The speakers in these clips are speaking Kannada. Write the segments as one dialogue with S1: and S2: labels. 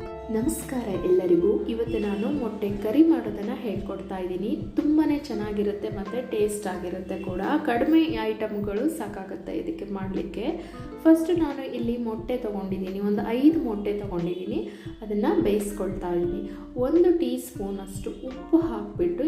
S1: ನಮಸ್ಕಾರ ಎಲ್ಲರಿಗೂ. ಇವತ್ತು ನಾನು ಮೊಟ್ಟೆ ಕರಿ ಮಾಡೋದನ್ನು ಹೇಳ್ಕೊಡ್ತಾ ಇದ್ದೀನಿ. ತುಂಬಾ ಚೆನ್ನಾಗಿರುತ್ತೆ ಮತ್ತು ಟೇಸ್ಟ್ ಆಗಿರುತ್ತೆ ಕೂಡ. ಕಡಿಮೆ ಐಟಮ್ಗಳು ಸಾಕಾಗುತ್ತೆ ಇದಕ್ಕೆ ಮಾಡಲಿಕ್ಕೆ. ಫಸ್ಟ್ ನಾನು ಇಲ್ಲಿ ಮೊಟ್ಟೆ ತೊಗೊಂಡಿದ್ದೀನಿ. ಒಂದು ಐದು ಮೊಟ್ಟೆ ತೊಗೊಂಡಿದ್ದೀನಿ. ಅದನ್ನು ಬೇಯಿಸ್ಕೊಳ್ತಾ ಇದ್ದೀನಿ. ಒಂದು ಟೀ ಸ್ಪೂನಷ್ಟು ಉಪ್ಪು ಹಾಕಿಬಿಟ್ಟು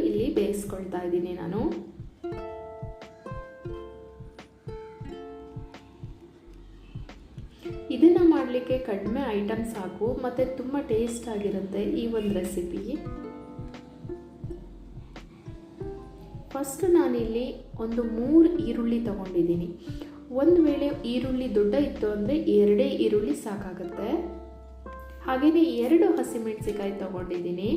S1: ಮಾಡಲಿಕ್ಕೆ ಕಡಿಮೆ ಐಟಮ್ ಸಾಕು, ಮತ್ತು ತುಂಬ ಟೇಸ್ಟ್ ಆಗಿರುತ್ತೆ ಈ ಒಂದು ರೆಸಿಪಿ ಫಸ್ಟ್ ನಾನಿಲ್ಲಿ ಒಂದು ಮೂರು ಈರುಳ್ಳಿ ತಗೊಂಡಿದ್ದೀನಿ. ಒಂದು ವೇಳೆ ಈರುಳ್ಳಿ ದೊಡ್ಡ ಇತ್ತು ಅಂದರೆ ಎರಡೇ ಈರುಳ್ಳಿ ಸಾಕಾಗುತ್ತೆ. ಹಾಗೆಯೇ ಎರಡು ಹಸಿಮೆಣಸಿಕಾಯಿ ತಗೊಂಡಿದ್ದೀನಿ.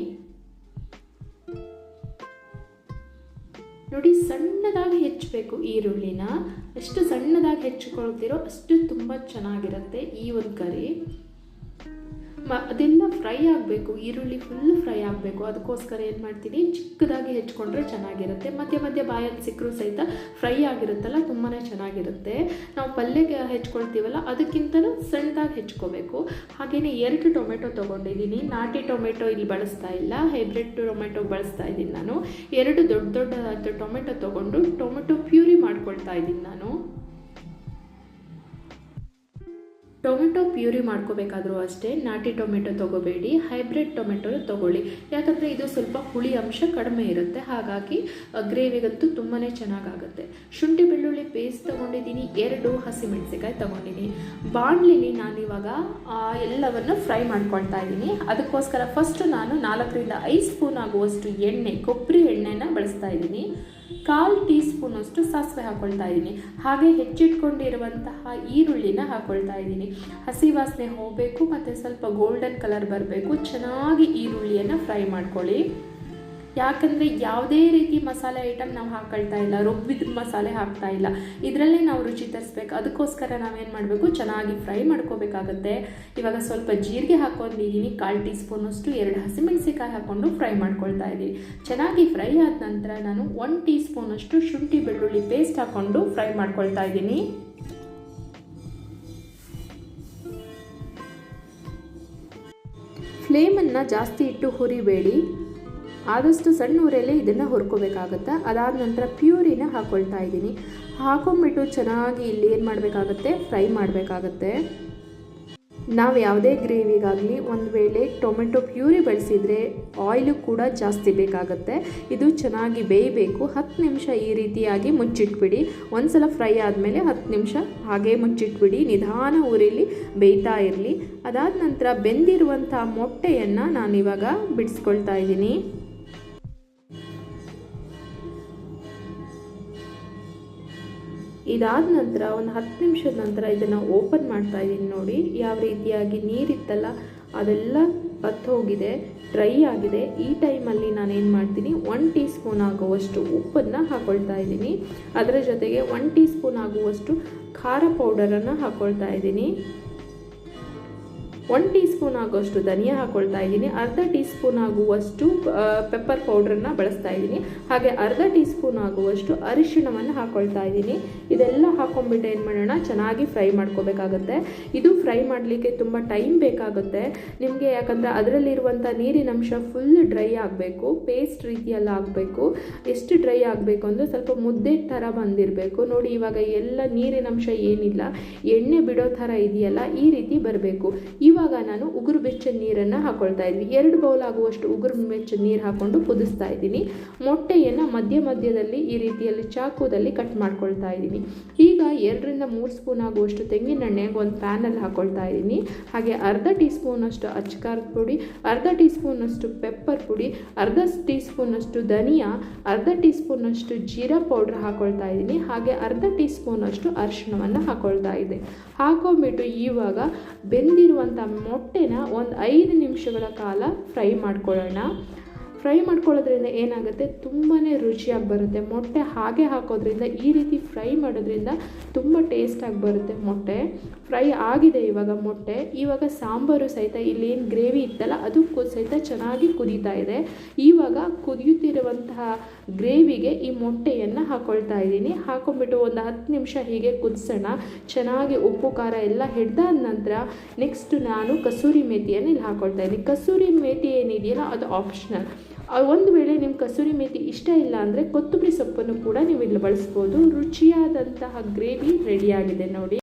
S1: ನೋಡಿ ಸಣ್ಣದಾಗಿ ಹೆಚ್ಚಬೇಕು ಈರುಳ್ಳಿನ. ಎಷ್ಟು ಸಣ್ಣದಾಗಿ ಹೆಚ್ಚಿಕೊಳ್ತೀರೋ ಅಷ್ಟು ತುಂಬ ಚೆನ್ನಾಗಿರುತ್ತೆ ಈ ಒಂದು ಕರಿ. ಮ, ಅದೆಲ್ಲ ಫ್ರೈ ಆಗಬೇಕು. ಈರುಳ್ಳಿ ಫುಲ್ ಫ್ರೈ ಆಗಬೇಕು. ಅದಕ್ಕೋಸ್ಕರ ಏನು ಮಾಡ್ತೀನಿ? ಚಿಕ್ಕದಾಗಿ ಹೆಚ್ಕೊಂಡ್ರೆ ಚೆನ್ನಾಗಿರುತ್ತೆ. ಮಧ್ಯೆ ಮಧ್ಯೆ ಬಾಯಲ್ಲಿ ಸಿಕ್ಕರೂ ಸಹಿತ ಫ್ರೈ ಆಗಿರುತ್ತಲ್ಲ ತುಂಬಾ ಚೆನ್ನಾಗಿರುತ್ತೆ. ನಾವು ಪಲ್ಯಕ್ಕೆ ಹೆಚ್ಕೊಳ್ತೀವಲ್ಲ, ಅದಕ್ಕಿಂತಲೂ ಸಣ್ಣದಾಗಿ ಹೆಚ್ಕೋಬೇಕು. ಹಾಗೆಯೇ ಎರಡು ಟೊಮೆಟೊ ತೊಗೊಂಡಿದ್ದೀನಿ. ನಾಟಿ ಟೊಮೆಟೊ ಇಲ್ಲಿ ಬಳಸ್ತಾ ಇಲ್ಲ. ಹೈಬ್ರಿಡ್ ಟೊಮೆಟೊ ಬಳಸ್ತಾ ಇದ್ದೀನಿ ನಾನು. ಎರಡು ದೊಡ್ಡ ದೊಡ್ಡ ಟೊಮೆಟೊ ತೊಗೊಂಡು ಟೊಮೆಟೊ ಪ್ಯೂರಿ ಮಾಡ್ಕೊಳ್ತಾ ಇದ್ದೀನಿ ನಾನು. ಟೊಮೆಟೊ ಪ್ಯೂರಿ ಮಾಡ್ಕೋಬೇಕಾದ್ರೂ ಅಷ್ಟೇ ನಾಟಿ ಟೊಮೆಟೊ ತೊಗೋಬೇಡಿ, ಹೈಬ್ರಿಡ್ ಟೊಮೆಟೊ ತೊಗೊಳ್ಳಿ. ಯಾಕಂದರೆ ಇದು ಸ್ವಲ್ಪ ಹುಳಿ ಅಂಶ ಕಡಿಮೆ ಇರುತ್ತೆ, ಹಾಗಾಗಿ ಗ್ರೇವಿಗಂತೂ ತುಂಬಾ ಚೆನ್ನಾಗಾಗುತ್ತೆ. ಶುಂಠಿ ಬೆಳ್ಳುಳ್ಳಿ ಪೇಸ್ಟ್ ತೊಗೊಂಡಿದ್ದೀನಿ, ಎರಡು ಹಸಿಮೆಣಸಿಕಾಯಿ ತೊಗೊಂಡಿದ್ದೀನಿ. ಬಾಣಲಿಲಿ ನಾನಿವಾಗ ಎಲ್ಲವನ್ನು ಫ್ರೈ ಮಾಡ್ಕೊಳ್ತಾ ಇದ್ದೀನಿ. ಅದಕ್ಕೋಸ್ಕರ ಫಸ್ಟ್ ನಾನು ನಾಲ್ಕರಿಂದ ಐದು ಸ್ಪೂನ್ ಆಗುವಷ್ಟು ಎಣ್ಣೆ, ಕೊಬ್ಬರಿ ಎಣ್ಣೆನ ಬಳಸ್ತಾ ಇದ್ದೀನಿ. ಕಾಲು ಟೀ ಸ್ಪೂನಷ್ಟು ಸಾಸಿವೆ ಹಾಕೊಳ್ತಾ ಇದ್ದೀನಿ. ಹಾಗೆ ಹೆಚ್ಚಿಟ್ಕೊಂಡಿರುವಂತಹ ಈರುಳ್ಳಿನ ಹಾಕೊಳ್ತಾ ಇದ್ದೀನಿ. ಹಸಿ ವಾಸನೆ ಹೋಗಬೇಕು, ಮತ್ತು ಸ್ವಲ್ಪ ಗೋಲ್ಡನ್ ಕಲರ್ ಬರಬೇಕು. ಚೆನ್ನಾಗಿ ಈರುಳ್ಳಿಯನ್ನು ಫ್ರೈ ಮಾಡ್ಕೊಳ್ಳಿ. ಯಾಕಂದರೆ ಯಾವುದೇ ರೀತಿ ಮಸಾಲೆ ಐಟಮ್ ನಾವು ಹಾಕೊಳ್ತಾ ಇಲ್ಲ, ರುಬ್ಬಿದ ಮಸಾಲೆ ಹಾಕ್ತಾ ಇಲ್ಲ. ಇದರಲ್ಲೇ ನಾವು ರುಚಿ ತರಿಸ್ಬೇಕು. ಅದಕ್ಕೋಸ್ಕರ ನಾವೇನು ಮಾಡಬೇಕು? ಚೆನ್ನಾಗಿ ಫ್ರೈ ಮಾಡ್ಕೋಬೇಕಾಗತ್ತೆ. ಇವಾಗ ಸ್ವಲ್ಪ ಜೀರಿಗೆ ಹಾಕೊಂಡಿದ್ದೀನಿ ಕಾಲು ಟೀ ಸ್ಪೂನಷ್ಟು ಎರಡು ಹಸಿಮೆಣಸಿಕಾಯಿ ಹಾಕ್ಕೊಂಡು ಫ್ರೈ ಮಾಡ್ಕೊಳ್ತಾ ಇದ್ದೀನಿ ಚೆನ್ನಾಗಿ ಫ್ರೈ ಆದ ನಂತರ ನಾನು ಒನ್ ಟೀ ಸ್ಪೂನಷ್ಟು ಶುಂಠಿ ಬೆಳ್ಳುಳ್ಳಿ ಪೇಸ್ಟ್ ಹಾಕ್ಕೊಂಡು ಫ್ರೈ ಮಾಡ್ಕೊಳ್ತಾ ಇದ್ದೀನಿ ಫ್ಲೇಮನ್ನು ಜಾಸ್ತಿ ಇಟ್ಟು ಹುರಿಬೇಡಿ. ಆದಷ್ಟು ಸಣ್ಣ ಊರಲ್ಲೇ ಇದನ್ನು ಹುರ್ಕೋಬೇಕಾಗತ್ತೆ. ಅದಾದ ನಂತರ ಪ್ಯೂರಿನ ಹಾಕ್ಕೊಳ್ತಾ ಇದ್ದೀನಿ. ಹಾಕೊಂಬಿಟ್ಟು ಚೆನ್ನಾಗಿ ಇಲ್ಲಿ ಏನು ಮಾಡಬೇಕಾಗತ್ತೆ? ಫ್ರೈ ಮಾಡಬೇಕಾಗತ್ತೆ. ನಾವು ಯಾವುದೇ ಗ್ರೇವಿಗಾಗಲಿ ಒಂದು ವೇಳೆ ಟೊಮೆಟೊ ಪ್ಯೂರಿ ಬಳಸಿದರೆ ಆಯಿಲು ಕೂಡ ಜಾಸ್ತಿ ಬೇಕಾಗುತ್ತೆ. ಇದು ಚೆನ್ನಾಗಿ ಬೇಯಬೇಕು. ಹತ್ತು ನಿಮಿಷ ಈ ರೀತಿಯಾಗಿ ಮುಚ್ಚಿಟ್ಬಿಡಿ. ಒಂದು ಸಲ ಫ್ರೈ ಆದಮೇಲೆ ಹತ್ತು ನಿಮಿಷ ಹಾಗೆ ಮುಚ್ಚಿಟ್ಬಿಡಿ. ನಿಧಾನ ಊರಿಲಿ ಬೇಯ್ತಾ ಇರಲಿ. ಅದಾದ ನಂತರ ಬೆಂದಿರುವಂಥ ಮೊಟ್ಟೆಯನ್ನು ನಾನಿವಾಗ ಬಿಡಿಸ್ಕೊಳ್ತಾ ಇದ್ದೀನಿ. ಇದಾದ ನಂತರ ಒಂದು ಹತ್ತು ನಿಮಿಷದ ನಂತರ ಇದನ್ನು ಓಪನ್ ಮಾಡ್ತಾ ಇದ್ದೀನಿ ನೋಡಿ. ಯಾವ ರೀತಿಯಾಗಿ ನೀರಿತ್ತಲ್ಲ, ಅದೆಲ್ಲ ಹೋಗಿದೆ ಡ್ರೈ ಆಗಿದೆ. ಈ ಟೈಮಲ್ಲಿ ನಾನು ಏನು ಮಾಡ್ತೀನಿ ಒನ್ ಟೀ ಸ್ಪೂನ್ ಆಗುವಷ್ಟು ಉಪ್ಪನ್ನು ಹಾಕ್ಕೊಳ್ತಾ ಇದ್ದೀನಿ. ಅದರ ಜೊತೆಗೆ ಒನ್ ಟೀ ಸ್ಪೂನ್ ಆಗುವಷ್ಟು ಖಾರ ಪೌಡರನ್ನು ಹಾಕ್ಕೊಳ್ತಾ ಇದ್ದೀನಿ. ಒನ್ ಟೀ ಸ್ಪೂನ್ ಆಗುವಷ್ಟು ಧನಿಯಾ ಹಾಕ್ಕೊಳ್ತಾ ಇದ್ದೀನಿ. ಅರ್ಧ ಟೀ ಸ್ಪೂನ್ ಆಗುವಷ್ಟು ಪೆಪ್ಪರ್ ಪೌಡ್ರನ್ನ ಬಳಸ್ತಾ ಇದ್ದೀನಿ. ಹಾಗೆ ಅರ್ಧ ಟೀ ಸ್ಪೂನ್ ಆಗುವಷ್ಟು ಅರಿಶಿಣವನ್ನು ಹಾಕ್ಕೊಳ್ತಾ ಇದ್ದೀನಿ. ಇದೆಲ್ಲ ಹಾಕೊಂಡ್ಬಿಟ್ಟು ಏನು ಮಾಡೋಣ, ಚೆನ್ನಾಗಿ ಫ್ರೈ ಮಾಡ್ಕೋಬೇಕಾಗುತ್ತೆ. ಇದು ಫ್ರೈ ಮಾಡಲಿಕ್ಕೆ ತುಂಬ ಟೈಮ್ ಬೇಕಾಗುತ್ತೆ. ನಿಮಗೆ ಯಾಕಂದರೆ ಅದರಲ್ಲಿರುವಂಥ ನೀರಿನಂಶ ಫುಲ್ ಡ್ರೈ ಆಗಬೇಕು ಪೇಸ್ಟ್ ರೀತಿಯೆಲ್ಲ ಆಗಬೇಕು. ಎಷ್ಟು ಡ್ರೈ ಆಗಬೇಕು ಅಂದರೆ ಸ್ವಲ್ಪ ಮುದ್ದೆ ಥರ ಬಂದಿರಬೇಕು. ನೋಡಿ, ಇವಾಗ ಎಲ್ಲ ನೀರಿನಂಶ ಏನಿಲ್ಲ, ಎಣ್ಣೆ ಬಿಡೋ ಥರ ಇದೆಯಲ್ಲ, ಈ ರೀತಿ ಬರಬೇಕು. ಇವಾಗ ನಾನು ಉಗುರು ಬೆಚ್ಚದ ನೀರನ್ನು ಹಾಕೊಳ್ತಾ ಇದ್ವಿ. ಎರಡು ಬೌಲ್ ಆಗುವಷ್ಟು ಉಗುರು ಬೆಚ್ಚದ ನೀರು ಹಾಕೊಂಡು ಕುದಿಸ್ತಾ ಇದ್ದೀನಿ. ಮೊಟ್ಟೆಯನ್ನು ಮಧ್ಯ ಮಧ್ಯದಲ್ಲಿ ಈ ರೀತಿಯಲ್ಲಿ ಚಾಕುದಲ್ಲಿ ಕಟ್ ಮಾಡ್ಕೊಳ್ತಾ ಇದ್ದೀನಿ. ಈಗ ಎರಡರಿಂದ ಮೂರು ಸ್ಪೂನ್ ಆಗುವಷ್ಟು ತೆಂಗಿನೆಣ್ಣೆಗೆ ಒಂದು ಪ್ಯಾನಲ್ಲಿ ಹಾಕೊಳ್ತಾ ಇದ್ದೀನಿ. ಹಾಗೆ ಅರ್ಧ ಟೀ ಸ್ಪೂನಷ್ಟು ಅಚ್ಕಾರದ ಪುಡಿ, ಅರ್ಧ ಟೀ ಸ್ಪೂನಷ್ಟು ಪೆಪ್ಪರ್ ಪುಡಿ, ಅರ್ಧ ಟೀ ಸ್ಪೂನಷ್ಟು ಧನಿಯಾ, ಅರ್ಧ ಟೀ ಸ್ಪೂನಷ್ಟು ಜೀರಾ ಪೌಡ್ರ್ ಹಾಕೊಳ್ತಾ ಇದ್ದೀನಿ. ಹಾಗೆ ಅರ್ಧ ಟೀ ಸ್ಪೂನಷ್ಟು ಅರಿಶಿಣವನ್ನು ಹಾಕೊಳ್ತಾ ಇದೆ. ಹಾಕೊಂಬಿಟ್ಟು ಇವಾಗ ಬೆಂದಿರುವಂಥ ಮೊಟ್ಟೆನ ಒಂದು ಐದು ನಿಮಿಷಗಳ ಕಾಲ ಫ್ರೈ ಮಾಡ್ಕೊಳ್ಳೋಣ. ಫ್ರೈ ಮಾಡ್ಕೊಳ್ಳೋದ್ರಿಂದ ಏನಾಗುತ್ತೆ? ತುಂಬಾ ರುಚಿಯಾಗಿ ಬರುತ್ತೆ. ಮೊಟ್ಟೆ ಹಾಗೆ ಹಾಕೋದ್ರಿಂದ ಈ ರೀತಿ ಫ್ರೈ ಮಾಡೋದ್ರಿಂದ ತುಂಬ ಟೇಸ್ಟಾಗಿ ಬರುತ್ತೆ ಮೊಟ್ಟೆ. ಫ್ರೈ ಆಗಿದೆ ಇವಾಗ ಮೊಟ್ಟೆ. ಇವಾಗ ಸಾಂಬಾರು ಸಹಿತ ಇಲ್ಲಿ ಏನು ಗ್ರೇವಿ ಇತ್ತಲ್ಲ, ಅದು ಸಹಿತ ಚೆನ್ನಾಗಿ ಕುದೀತಾ ಇದೆ. ಇವಾಗ ಕುದಿಯುತ್ತಿರುವಂತಹ ಗ್ರೇವಿಗೆ ಈ ಮೊಟ್ಟೆಯನ್ನು ಹಾಕ್ಕೊಳ್ತಾ ಇದ್ದೀನಿ. ಹಾಕೊಂಡ್ಬಿಟ್ಟು ಒಂದು ಹತ್ತು ನಿಮಿಷ ಹೀಗೆ ಕುದಿಸೋಣ. ಚೆನ್ನಾಗಿ ಉಪ್ಪು, ಖಾರ ಎಲ್ಲ ಹಿಡ್ದಾದ ನಂತರ ನೆಕ್ಸ್ಟ್ ನಾನು ಕಸೂರಿ ಮೇತಿಯನ್ನು ಇಲ್ಲಿ ಹಾಕ್ಕೊಳ್ತಾ ಇದ್ದೀನಿ. ಕಸೂರಿ ಮೇತಿ ಏನಿದೆಯಲ್ಲ, ಅದು ಆಪ್ಷನಲ್ ಒಂದು ವೇಳೆ ನಿಮ್ಮ ಕಸೂರಿ ಮೇಥಿ ಇಷ್ಟ ಇಲ್ಲ ಅಂದರೆ ಕೊತ್ತಂಬರಿ ಸೊಪ್ಪನ್ನು ಕೂಡ ನೀವು ಇಲ್ಲಿ ಬಳಸ್ಬೋದು. ರುಚಿಯಾದಂತಹ ಗ್ರೇವಿ ರೆಡಿಯಾಗಿದೆ ನೋಡಿ.